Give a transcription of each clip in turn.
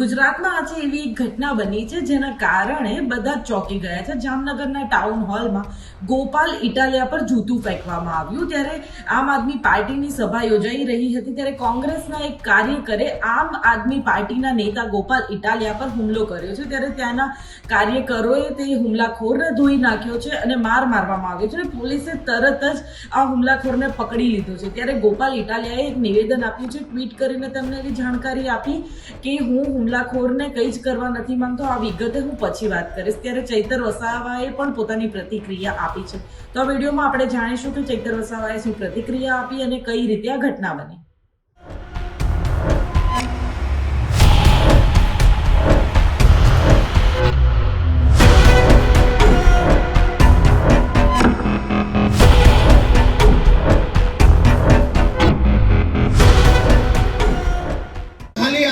ગુજરાતમાં આજે એવી એક ઘટના બની છે જેના કારણે બધા ચોંકી ગયા છે. જામનગરના ટાઉન હોલમાં ગોપાલ ઇટાલિયા પર જૂતું ફેંકવામાં આવ્યું. ત્યારે આમ આદમી પાર્ટીની સભા યોજાઈ રહી હતી ત્યારે કોંગ્રેસના એક કાર્યકરે આમ આદમી પાર્ટીના નેતા ગોપાલ ઇટાલિયા પર હુમલો કર્યો છે. ત્યારે ત્યાંના કાર્યકરોએ તે હુમલાખોરને ધોઈ નાખ્યો છે અને માર મારવામાં આવ્યો છે અને પોલીસે તરત જ આ હુમલાખોરને પકડી લીધો છે. ત્યારે ગોપાલ ઇટાલિયાએ એક નિવેદન આપ્યું છે. ટ્વીટ કરીને તેમને એવી જાણકારી આપી કે હું હુમલાખોરને કંઈ જ કરવા નથી માંગતો, આ વિગતે હું પછી વાત કરીશ. ત્યારે ચૈતર વસાવાએ પણ પોતાની પ્રતિક્રિયા આપી છે. તો આ વિડીયોમાં આપણે જાણીશું કે ચૈતર વસાવાએ શું પ્રતિક્રિયા આપી અને કઈ રીતે આ ઘટના બની.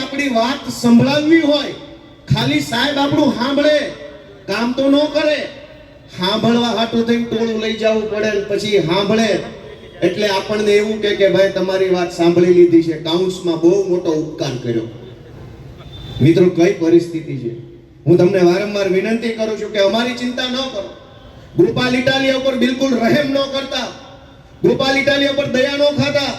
આપણી વાત સંભળાવવી હોય, ખાલી સાહેબ આપણું સાંભળે, કામ તો ન કરે. સાંભળવા હાટું થઈને ટોળું લઈ જવું પડે પછી સાંભળે. એટલે આપણને એવું કે ભાઈ તમારી વાત સાંભળી લીધી છે કાઉન્સમાં બહુ મોટો ઉપકાર કર્યો. મિત્રો, કઈ પરિસ્થિતિ છે? હું તમને વારંવાર વિનંતી કરું છું કે અમારી ચિંતા ન કરો. ગોપાલ ઇટાલિયા ઉપર બિલકુલ રહેમ ન કરતા. ગોપાલ ઇટાલિયા ઉપર દયા ન ખાતા.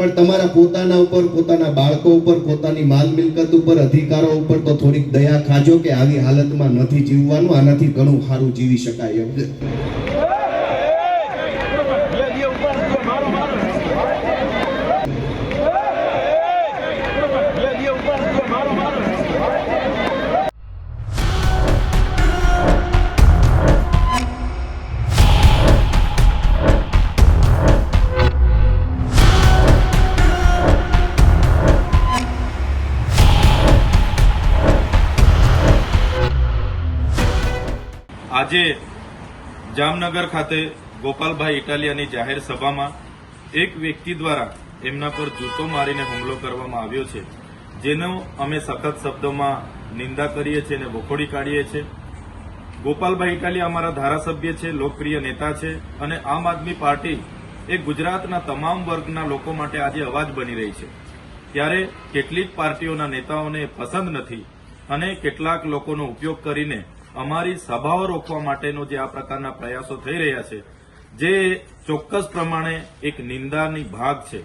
પણ તમારા પોતાના ઉપર, પોતાના બાળકો ઉપર, પોતાની માલ મિલકત ઉપર, અધિકારો ઉપર તો થોડીક દયા ખાજો કે આવી હાલતમાં નથી જીવવાનું, આનાથી ઘણું સારું જીવી શકાય એમ. આજે જામનગર ખાતે ગોપાલભાઈ ઇટાલિયાની જાહેર સભામાં એક વ્યક્તિ દ્વારા એમના પર જૂતો મારીને હુમલો કરવામાં આવ્યો છે, જેનો અમે સખત શબ્દોમાં નિંદા કરીએ છીએ અને વખોડી કાઢીએ છીએ. ગોપાલભાઈ ઇટાલિયા અમારા ધારાસભ્ય છે, લોકપ્રિય નેતા છે અને આમ આદમી પાર્ટી એ ગુજરાતના તમામ વર્ગના લોકો માટે આજે અવાજ બની રહી છે. ત્યારે કેટલીક પાર્ટીઓના નેતાઓને પસંદ નથી અને કેટલાક લોકોનો ઉપયોગ કરીને અમારી સભાઓ રોકવા માટેનો જે આ પ્રકારના પ્રયાસો થઈ રહ્યા છે, જે ચોક્કસ પ્રમાણે એક નિંદાની ભાગ છે.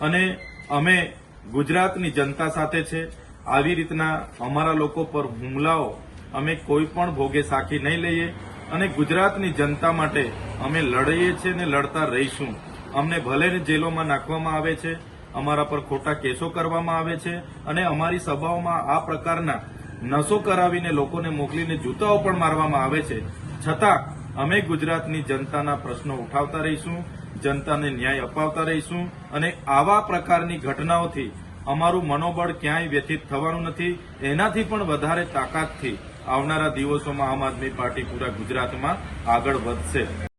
અને અમે ગુજરાતની જનતા સાથે છે. આવી રીતના અમારા લોકો પર હુમલાઓ અમે કોઈ પણ ભોગે સાખી નહીં લઈએ અને ગુજરાતની જનતા માટે અમે લડીએ છીએ ને લડતા રહીશું. અમને ભલે જેલોમાં નાખવામાં આવે છે, અમારા પર ખોટા કેસો કરવામાં આવે છે અને અમારી સભાઓમાં આ પ્રકારના નશો કરાવીને લોકોને મોકલીને જૂતાઓ પણ મારવામાં આવે છે. છતાં, અમે ગુજરાતની જનતાના પ્રશ્નો ઉઠાવતા રહીશું, જનતાને ન્યાય અપાવતા રહીશું અને આવા પ્રકારની ઘટનાઓથી અમારું મનોબળ ક્યાંય વ્યથિત થવાનું નથી. એનાથી પણ વધારે તાકાતથી આવનારા દિવસોમાં આમ આદમી પાર્ટી પૂરા ગુજરાતમાં આગળ વધશે.